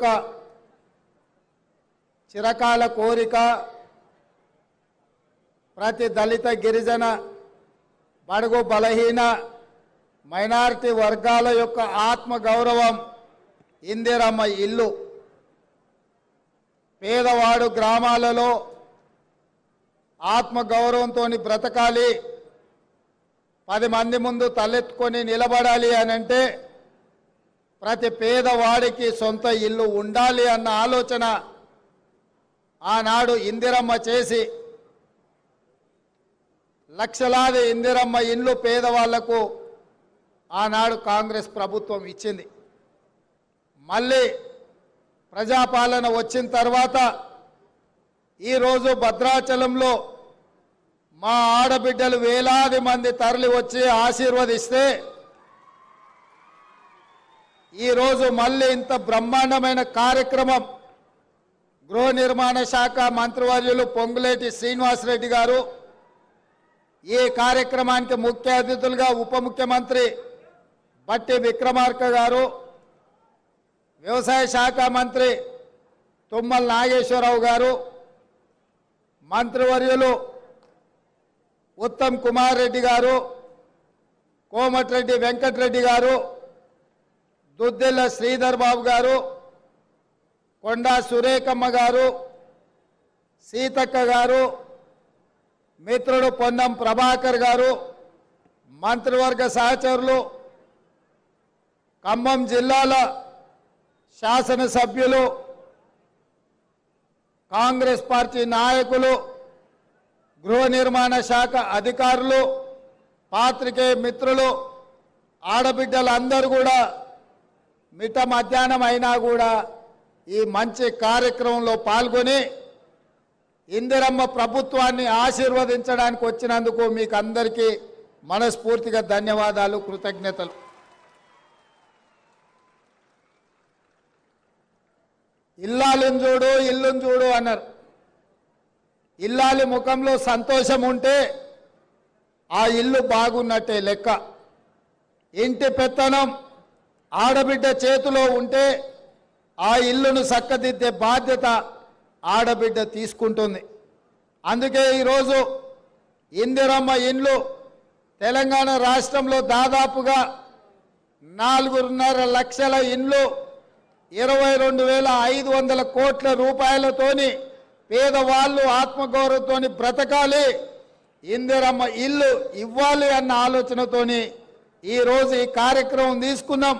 యొక్క చిరకాల కోరిక ప్రతి దళిత గిరిజన బడుగు బలహీన మైనారిటీ వర్గాల యొక్క ఆత్మ గౌరవం ఇందిరమ్మ ఇల్లు. పేదవాడు గ్రామాలలో ఆత్మగౌరవంతో బ్రతకాలి పది మంది ముందు తలెత్తుకొని నిలబడాలి అని అంటే ప్రతి పేదవాడికి సొంత ఇల్లు ఉండాలి అన్న ఆలోచన ఆనాడు ఇందిరమ్మ చేసి లక్షలాది ఇందిరమ్మ ఇండ్లు పేదవాళ్ళకు ఆనాడు కాంగ్రెస్ ప్రభుత్వం ఇచ్చింది. మళ్ళీ ప్రజాపాలన వచ్చిన తర్వాత ఈరోజు భద్రాచలంలో మా ఆడబిడ్డలు వేలాది మంది తరలి వచ్చి ఆశీర్వదిస్తే ఈరోజు మళ్ళీ ఇంత బ్రహ్మాండమైన కార్యక్రమం. గృహ నిర్మాణ శాఖ మంత్రివర్యులు పొంగులేటి శ్రీనివాసరెడ్డి గారు ఈ కార్యక్రమానికి ముఖ్య అతిథులుగా ఉప ముఖ్యమంత్రి బట్టి విక్రమార్క గారు వ్యవసాయ శాఖ మంత్రి తుమ్మల నాగేశ్వరరావు గారు మంత్రివర్యులు ఉత్తమ్ కుమార్ రెడ్డి గారు కోమటిరెడ్డి వెంకటరెడ్డి గారు దుద్దెల్ల శ్రీధర్ బాబు గారు కొండా సురేఖమ్మ గారు సీతక్క గారు మిత్రుడు పొన్నం ప్రభాకర్ గారు మంత్రివర్గ సహచరులు ఖమ్మం జిల్లాల శాసనసభ్యులు కాంగ్రెస్ పార్టీ నాయకులు గృహ నిర్మాణ శాఖ అధికారులు పాత్రికేయ మిత్రులు ఆడబిడ్డలందరూ కూడా మిట మధ్యాహ్నం అయినా కూడా ఈ మంచి కార్యక్రమంలో పాల్గొని ఇందిరమ్మ ప్రభుత్వాన్ని ఆశీర్వదించడానికి వచ్చినందుకు మీకు అందరికీ మనస్ఫూర్తిగా ధన్యవాదాలు కృతజ్ఞతలు. ఇల్లాలుని చూడు ఇల్లుని చూడు అన్నారు. ఇల్లాలి ముఖంలో సంతోషం ఉంటే ఆ ఇల్లు బాగున్నట్టే లెక్క. ఇంటి పెత్తనం ఆడబిడ్డ చేతిలో ఉంటే ఆ ఇల్లును చక్కదిద్దే బాధ్యత ఆడబిడ్డ తీసుకుంటుంది. అందుకే ఈరోజు ఇందిరమ్మ ఇండ్లు తెలంగాణ రాష్ట్రంలో దాదాపుగా నాలుగున్నర లక్షల ఇండ్లు ఇరవై రెండు వేల ఐదు వందల కోట్ల రూపాయలతోని పేదవాళ్ళు ఆత్మగౌరవంతోని బ్రతకాలి ఇందిరమ్మ ఇల్లు ఇవ్వాలి అన్న ఆలోచనతోని ఈరోజు ఈ కార్యక్రమం తీసుకున్నాం.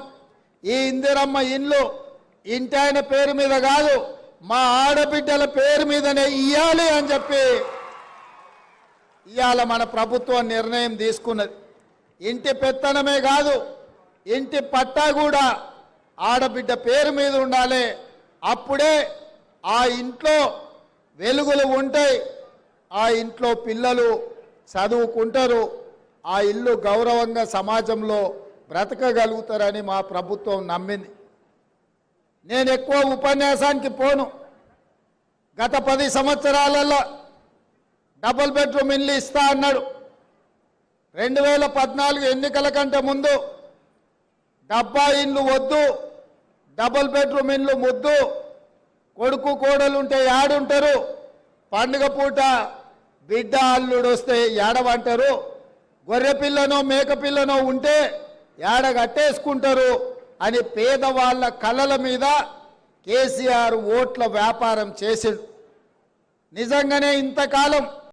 ఈ ఇందిరమ్మ ఇల్లు ఇంటాయన పేరు మీద కాదు మా ఆడబిడ్డల పేరు మీదనే ఇయ్యాలి అని చెప్పి ఇవాళ మన ప్రభుత్వం నిర్ణయం తీసుకున్నది. ఇంటి పెత్తనమే కాదు ఇంటి పట్టా కూడా ఆడబిడ్డ పేరు మీద ఉండాలి. అప్పుడే ఆ ఇంట్లో వెలుగులు ఉంటాయి. ఆ ఇంట్లో పిల్లలు చదువుకుంటారు. ఆ ఇల్లు గౌరవంగా సమాజంలో బ్రతకగలుగుతారని మా ప్రభుత్వం నమ్మింది. నేను ఎక్కువ ఉపన్యాసానికి పోను. గత పది సంవత్సరాలలో డబుల్ బెడ్రూమ్ ఇల్లు ఇస్తా అన్నాడు. రెండు వేల పద్నాలుగు ఎన్నికల కంటే ముందు డబ్బా ఇండ్లు వద్దు డబుల్ బెడ్రూమ్ ఇండ్లు ముద్దు కొడుకు కోడలు ఉంటే యాడుంటారు పండుగ పూట బిడ్డ అల్లుడు వస్తే ఏడవంటారు గొర్రె పిల్లనో మేక పిల్లనో ఉంటే ఏడ కట్టేసుకుంటారు అని పేదవాళ్ళ కళల మీద కేసీఆర్ ఓట్ల వ్యాపారం చేసిండు. నిజంగానే ఇంతకాలం